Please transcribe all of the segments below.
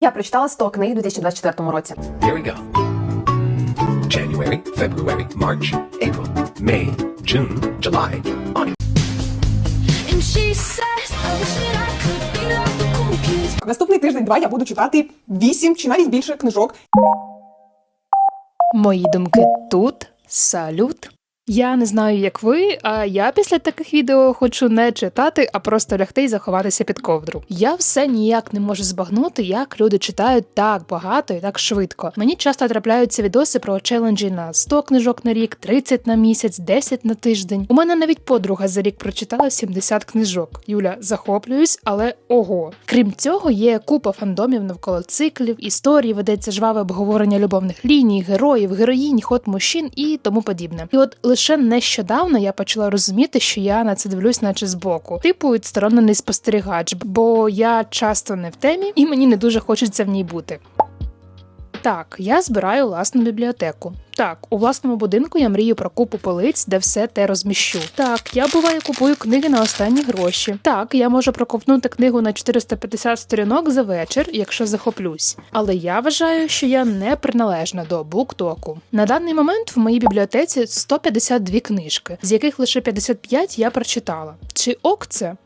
Я прочитала 100 книг у 2024 році. Here we go. January, February, March, April, May, June, July, August. And she says, I wish that I could be like the cool kids. Наступний тиждень-два я буду читати вісім чи навіть більше книжок. Мої думки тут. Салют. Я не знаю, як ви, а я після таких відео хочу не читати, а просто лягти і заховатися під ковдру. Я все ніяк не можу збагнути, як люди читають так багато і так швидко. Мені часто трапляються відоси про челенджі на 100 книжок на рік, 30 на місяць, 10 на тиждень. У мене навіть подруга за рік прочитала 70 книжок. Юля, захоплююсь, але ого. Крім цього, є купа фандомів навколо циклів, історій, ведеться жваве обговорення любовних ліній, героїв, героїнь, ход мужчин і тому подібне. І от лише нещодавно я почала розуміти, що я на це дивлюсь, наче збоку, типу відсторонений спостерігач, бо я часто не в темі і мені не дуже хочеться в ній бути. Так, я збираю власну бібліотеку. Так, у власному будинку я мрію про купу полиць, де все те розміщу. Так, я буває купую книги на останні гроші. Так, я можу проковтнути книгу на 450 сторінок за вечір, якщо захоплюсь. Але я вважаю, що я не приналежна до буктоку. На даний момент в моїй бібліотеці 152 книжки, з яких лише 55 я прочитала. Чи ок це?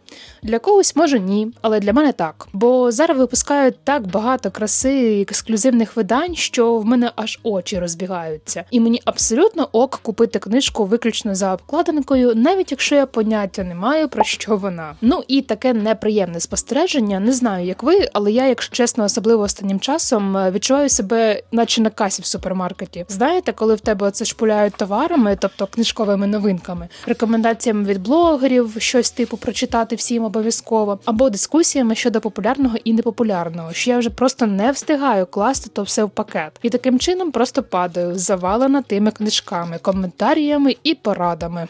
Для когось може ні, але для мене так. Бо зараз випускають так багато краси ексклюзивних видань, що в мене аж очі розбігаються. І мені абсолютно ок купити книжку виключно за обкладинкою, навіть якщо я поняття не маю про що вона. Ну і таке неприємне спостереження. Не знаю, як ви, але я, якщо чесно, особливо останнім часом е, відчуваю себе, наче на касі в супермаркеті. Знаєте, коли в тебе оце шпуляють товарами, тобто книжковими новинками, рекомендаціями від блогерів, щось типу прочитати всім обов'язково, або дискусіями щодо популярного і непопулярного, що я вже просто не встигаю класти то все в пакет, і таким чином просто падаю, завалена тими книжками, коментаріями і порадами.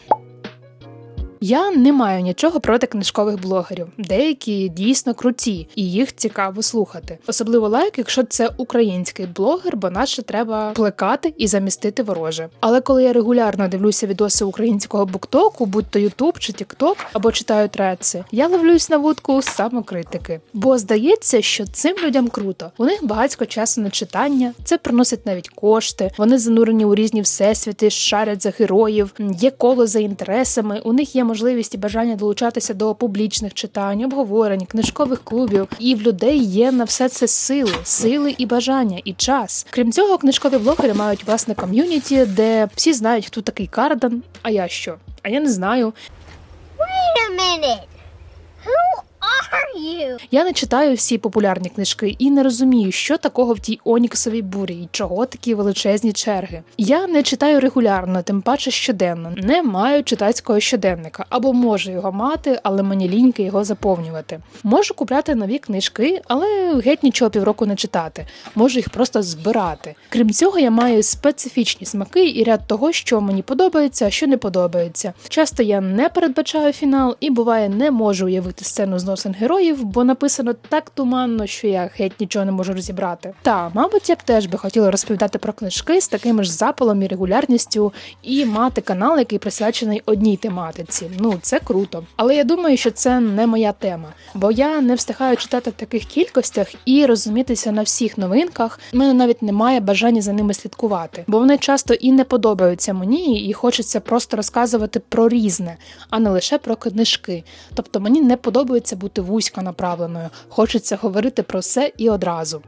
Я не маю нічого проти книжкових блогерів. Деякі дійсно круті, і їх цікаво слухати. Особливо лайк, якщо це український блогер, бо наше треба плекати і замістити вороже. Але коли я регулярно дивлюся відоси українського буктоку, будь то Ютуб чи Тікток, або читаю треці, я ловлюсь на вудку самокритики. Бо здається, що цим людям круто. У них багатько часу на читання, це приносить навіть кошти. Вони занурені у різні всесвіти, шарять за героїв, є коло за інтересами. У них є можливість і бажання долучатися до публічних читань, обговорень, книжкових клубів. І в людей є на все це сили, сили і бажання, і час. Крім цього, книжкові блогери мають власне ком'юніті, де всі знають, хто такий Кардан. А я що? А я не знаю. Wait a minute. Who? Я не читаю всі популярні книжки і не розумію, що такого в тій оніксовій бурі і чого такі величезні черги. Я не читаю регулярно, тим паче щоденно. Не маю читацького щоденника або можу його мати, але мені ліньки його заповнювати. Можу купляти нові книжки, але геть нічого півроку не читати. Можу їх просто збирати. Крім цього, я маю специфічні смаки і ряд того, що мені подобається, а що не подобається. Часто я не передбачаю фінал і буває не можу уявити сцену зносин героїв, бо написано так туманно, що я геть нічого не можу розібрати. Та, мабуть, я б теж би хотіла розповідати про книжки з таким ж запалом і регулярністю, і мати канал, який присвячений одній тематиці. Ну це круто. Але я думаю, що це не моя тема, бо я не встигаю читати в таких кількостях і розумітися на всіх новинках. У мене навіть немає бажання за ними слідкувати, бо вони часто і не подобаються мені, і хочеться просто розказувати про різне, а не лише про книжки. Тобто мені не подобається бути вузько направленою, хочеться говорити про все і одразу.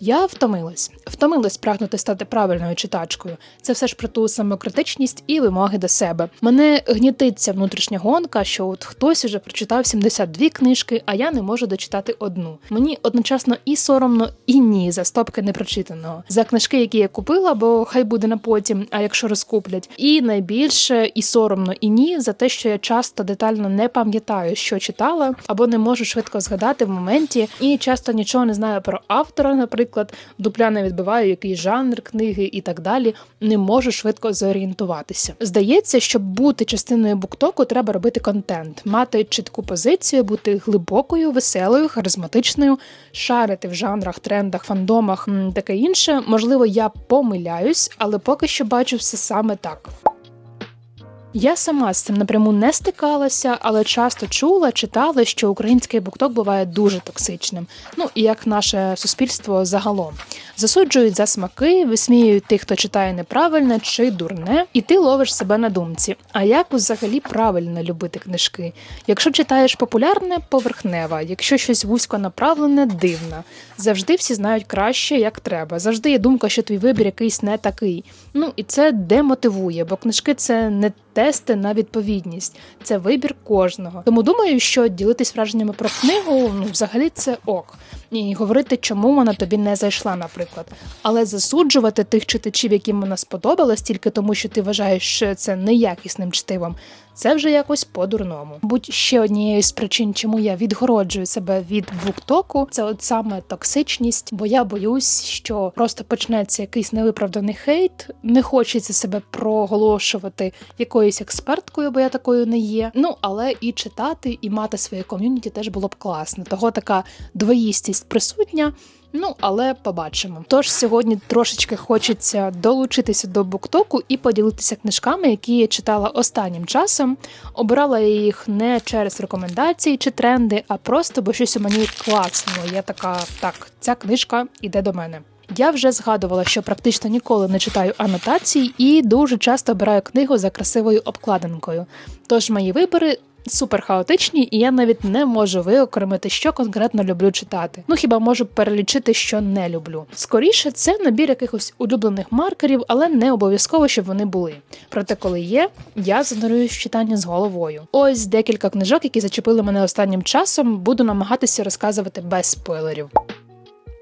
Я втомилась, втомилась прагнути стати правильною читачкою. Це все ж про ту самокритичність і вимоги до себе. Мене гнітиться внутрішня гонка, що от хтось уже прочитав 72 книжки, а я не можу дочитати одну. Мені одночасно і соромно, і ні за стопки непрочитаного. За книжки, які я купила, бо хай буде на потім, а якщо розкуплять. І найбільше і соромно, і ні за те, що я часто детально не пам'ятаю, що читала, або не можу швидко згадати в моменті, і часто нічого не знаю про автора, наприклад, дупля не відбиваю, який жанр книги і так далі. Не можу швидко зорієнтуватися. Здається, щоб бути частиною буктоку, треба робити контент, мати чітку позицію, бути глибокою, веселою, харизматичною, шарити в жанрах, трендах, фандомах, таке інше. Можливо, я помиляюсь, але поки що бачу все саме так. Я сама з цим напряму не стикалася, але часто чула, читала, що український букток буває дуже токсичним. Ну і як наше суспільство загалом. Засуджують за смаки, висміюють тих, хто читає неправильно чи дурне, і ти ловиш себе на думці. А як взагалі правильно любити книжки? Якщо читаєш популярне, поверхнева, якщо щось вузько направлене, дивна. Завжди всі знають краще, як треба. Завжди є думка, що твій вибір якийсь не такий. Ну і це демотивує, бо книжки це не тести на відповідність, це вибір кожного. Тому думаю, що ділитись враженнями про книгу ну взагалі це ок. І говорити, чому вона тобі не зайшла, наприклад. Але засуджувати тих читачів, яким вона сподобалась, тільки тому, що ти вважаєш що це неякісним чтивом. Це вже якось по-дурному. Будь ще однією з причин, чому я відгороджую себе від буктоку, це от саме токсичність, бо я боюсь, що просто почнеться якийсь невиправданий хейт. Не хочеться себе проголошувати якоюсь експерткою, бо я такою не є. Ну але і читати, і мати своє ком'юніті теж було б класно. Того така двоїстість присутня. Ну, але побачимо. Тож сьогодні трошечки хочеться долучитися до буктоку і поділитися книжками, які я читала останнім часом. Обирала я їх не через рекомендації чи тренди, а просто бо щось у мені класнуло. Я така, так, ця книжка іде до мене. Я вже згадувала, що практично ніколи не читаю анотацій і дуже часто обираю книгу за красивою обкладинкою. Тож мої вибори супер хаотичні, і я навіть не можу виокремити, що конкретно люблю читати. Ну хіба можу перелічити, що не люблю. Скоріше, це набір якихось улюблених маркерів, але не обов'язково, щоб вони були. Проте, коли є, я занурюю читання з головою. Ось декілька книжок, які зачепили мене останнім часом, буду намагатися розказувати без спойлерів.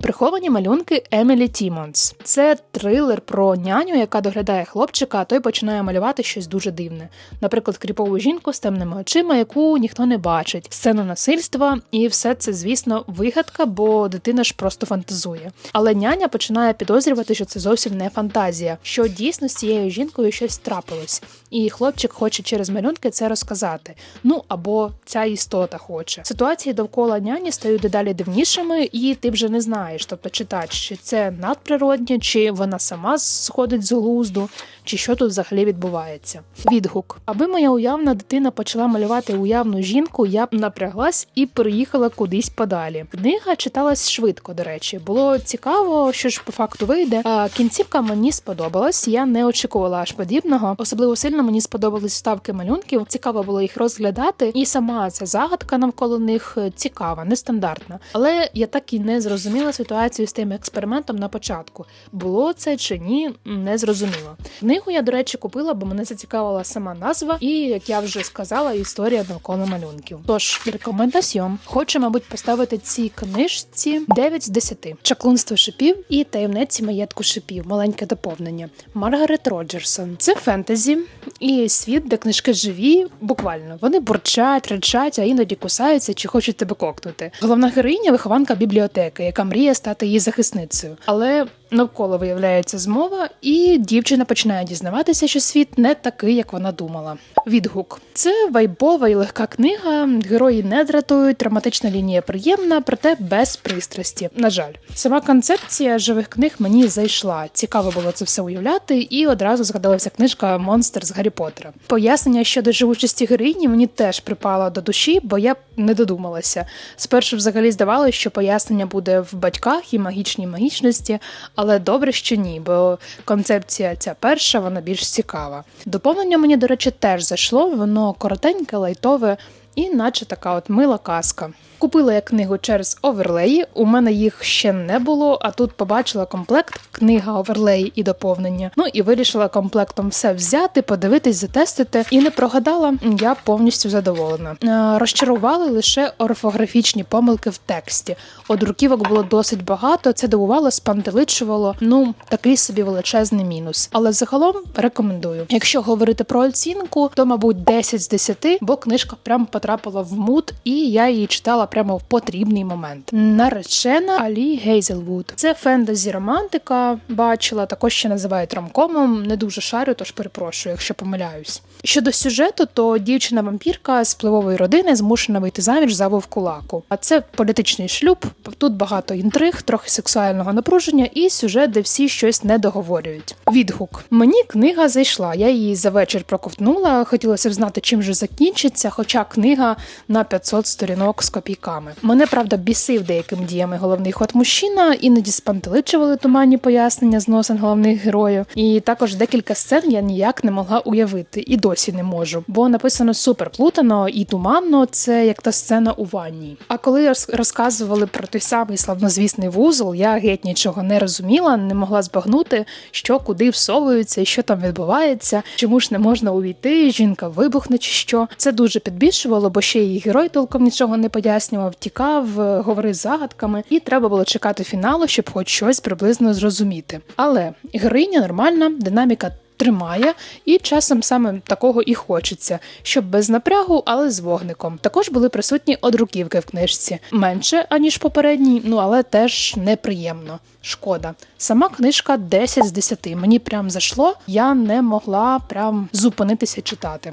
Приховані малюнки Емілі Тімонс. Це трилер про няню, яка доглядає хлопчика, а той починає малювати щось дуже дивне. Наприклад, кріпову жінку з темними очима, яку ніхто не бачить, сцену насильства, і все це, звісно, вигадка, бо дитина ж просто фантазує. Але няня починає підозрювати, що це зовсім не фантазія, що дійсно з цією жінкою щось трапилось, і хлопчик хоче через малюнки це розказати. Ну або ця істота хоче. Ситуації довкола няні стають дедалі дивнішими, і ти вже не знаєш, тобто читач, чи це надприроднє, чи вона сама сходить з глузду, чи що тут взагалі відбувається. Відгук, аби моя уявна дитина почала малювати уявну жінку, я б напряглась і переїхала кудись подалі. Книга читалась швидко, до речі, було цікаво, що ж по факту вийде. А кінцівка мені сподобалась. Я не очікувала аж подібного. Особливо сильно мені сподобались вставки малюнків. Цікаво було їх розглядати, і сама ця загадка навколо них е, цікава, нестандартна. Але я так і не зрозуміла ситуацію з тим експериментом на початку. Було це чи ні, не зрозуміло. Книгу я, до речі, купила, бо мене зацікавила сама назва, і як я вже сказала, історія навколо малюнків. Тож рекомендаціон. Хочу, мабуть, поставити цій книжці 9 з 10. Чаклунство шипів і таємниці маєтку шипів. Маленьке доповнення. Маргарет Роджерсон. Це фентезі і світ, де книжки живі, буквально. Вони бурчать, речать, а іноді кусаються чи хочуть тебе кокнути. Головна героїня вихованка бібліотеки, яка мріє стати її захисницею. Але навколо виявляється змова, і дівчина починає дізнаватися, що світ не такий, як вона думала. Відгук це вайбова і легка книга. Герої не дратують, драматична лінія приємна, проте без пристрасті. На жаль, сама концепція живих книг мені зайшла. Цікаво було це все уявляти, і одразу згадалася книжка Монстр з Гаррі Поттера. Пояснення щодо живучості героїні мені теж припало до душі, бо я не додумалася. Спершу взагалі здавалося, що пояснення буде в батьках і магічній магічності, але добре, що ні, бо концепція ця перша, вона більш цікава. Доповнення мені, до речі, теж зайшло, воно коротеньке, лайтове і наче така от мила казка. Купила я книгу через оверлеї. У мене їх ще не було, а тут побачила комплект, книга оверлеї і доповнення. Ну і вирішила комплектом все взяти, подивитись, затестити. І не прогадала. Я повністю задоволена. Е, Розчарували лише орфографічні помилки в тексті. От руківок було досить багато. Це дивувало, спантеличувало. Ну такий собі величезний мінус. Але загалом рекомендую. Якщо говорити про оцінку, то мабуть 10 з 10, бо книжка прям потрапила в мут, і я її читала прямо в потрібний момент. Наречена Алі Гейзелвуд. Це фентезі романтика. Бачила, також ще називають ромкомом. Не дуже шарю, тож перепрошую, якщо помиляюсь. Щодо сюжету, то дівчина-вампірка з впливової родини змушена вийти заміж за вовкулаку. А це політичний шлюб. Тут багато інтриг, трохи сексуального напруження і сюжет, де всі щось не договорюють. Відгук мені книга зайшла. Я її за вечір проковтнула. Хотілося б знати, чим же закінчиться, хоча книга на 500 сторінок з копійками. Мене правда бісив деякими діями головний ход мужчина, іноді спантеличували туманні пояснення зносин головних героїв. І також декілька сцен я ніяк не могла уявити і досі не можу, бо написано супер плутано і туманно. Це як та сцена у ванні. А коли розказували про той самий славнозвісний вузол, я геть нічого не розуміла, не могла збагнути, що куди всовуються і що там відбувається. Чому ж не можна увійти? Жінка вибухне чи що. Це дуже підбільшувало, бо ще її герой толком нічого не пояснював, тікав, е, говорив загадками, і треба було чекати фіналу, щоб хоч щось приблизно зрозуміти. Але героїня нормальна, динаміка. Тримає, і часом саме такого і хочеться, щоб без напрягу, але з вогником. Також були присутні одруківки в книжці менше аніж попередній, ну але теж неприємно. Шкода. Сама книжка 10 з 10. Мені прям зайшло. Я не могла прям зупинитися читати.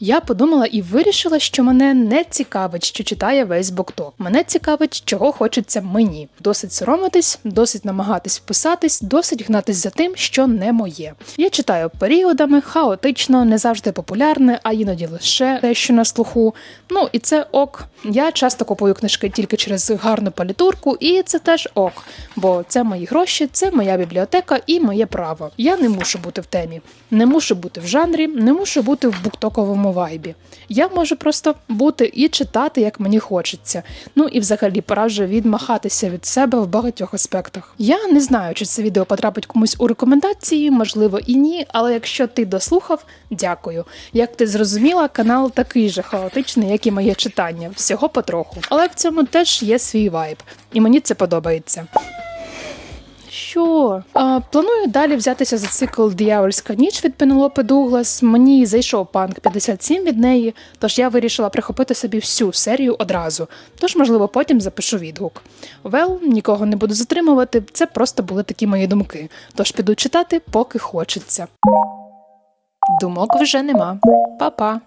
Я подумала і вирішила, що мене не цікавить, що читає весь бокток. Мене цікавить, чого хочеться мені. Досить соромитись, досить намагатись вписатись, досить гнатись за тим, що не моє. Я читаю періодами, хаотично, не завжди популярне, а іноді лише те, що на слуху. Ну і це ок. Я часто купую книжки тільки через гарну палітурку, і це теж ок. Бо це мої гроші, це моя бібліотека і моє право. Я не мушу бути в темі, не мушу бути в жанрі, не мушу бути в буктоковому вайбі. Я можу просто бути і читати, як мені хочеться. Ну і взагалі пора вже відмахатися від себе в багатьох аспектах. Я не знаю, чи це відео потрапить комусь у рекомендації, можливо і ні. Але якщо ти дослухав, дякую. Як ти зрозуміла, канал такий же хаотичний, як і моє читання, всього потроху. Але в цьому теж є свій вайб, і мені це подобається. Що? А, планую далі взятися за цикл Диявольська ніч від Пенелопи Дуглас. Мені зайшов панк 57 від неї, тож я вирішила прихопити собі всю серію одразу. Тож, можливо, потім запишу відгук. Вел, нікого не буду затримувати, це просто були такі мої думки. Тож піду читати, поки хочеться. Думок вже нема. Па-па.